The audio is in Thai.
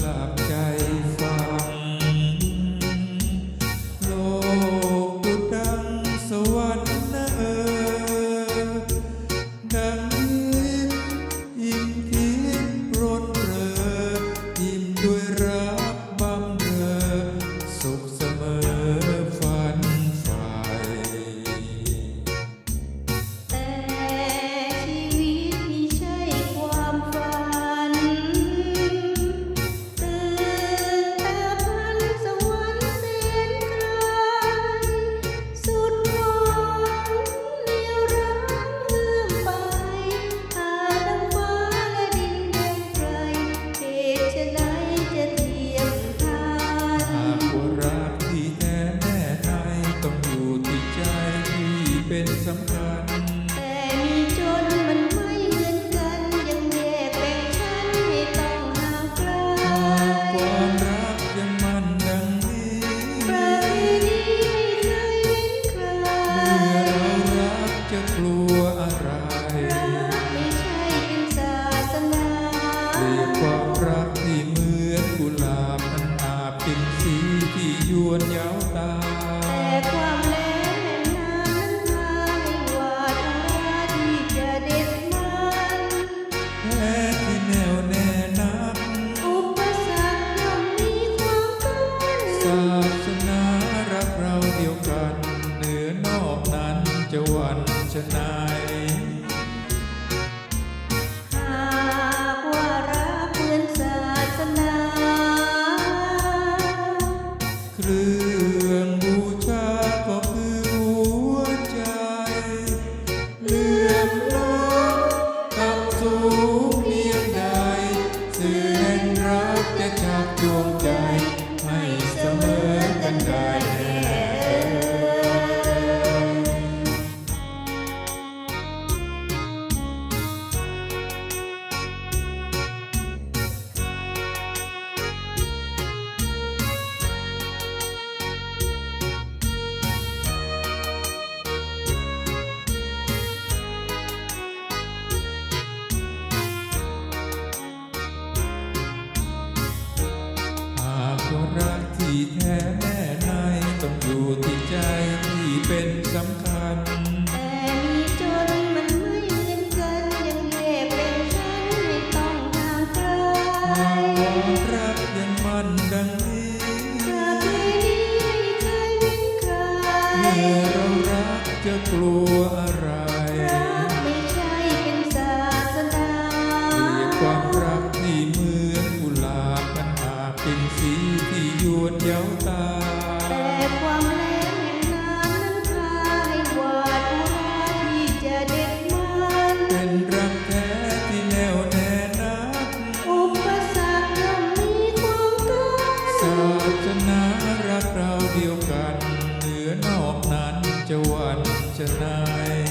love. ที่ยวนยาวตาแต่ความเล ยังมันดังนี้รต่ที่เคยวินใครเมื่อรักจะกลัอะไรรักไม่ใช่เป็นศาสนามีความรักที่เหมือนกุหลาบมันหากเป็นสีที่ยวนเย้าตา จนารักเราเดียวกัน เหนือนอกนั้นจะวันจะนาย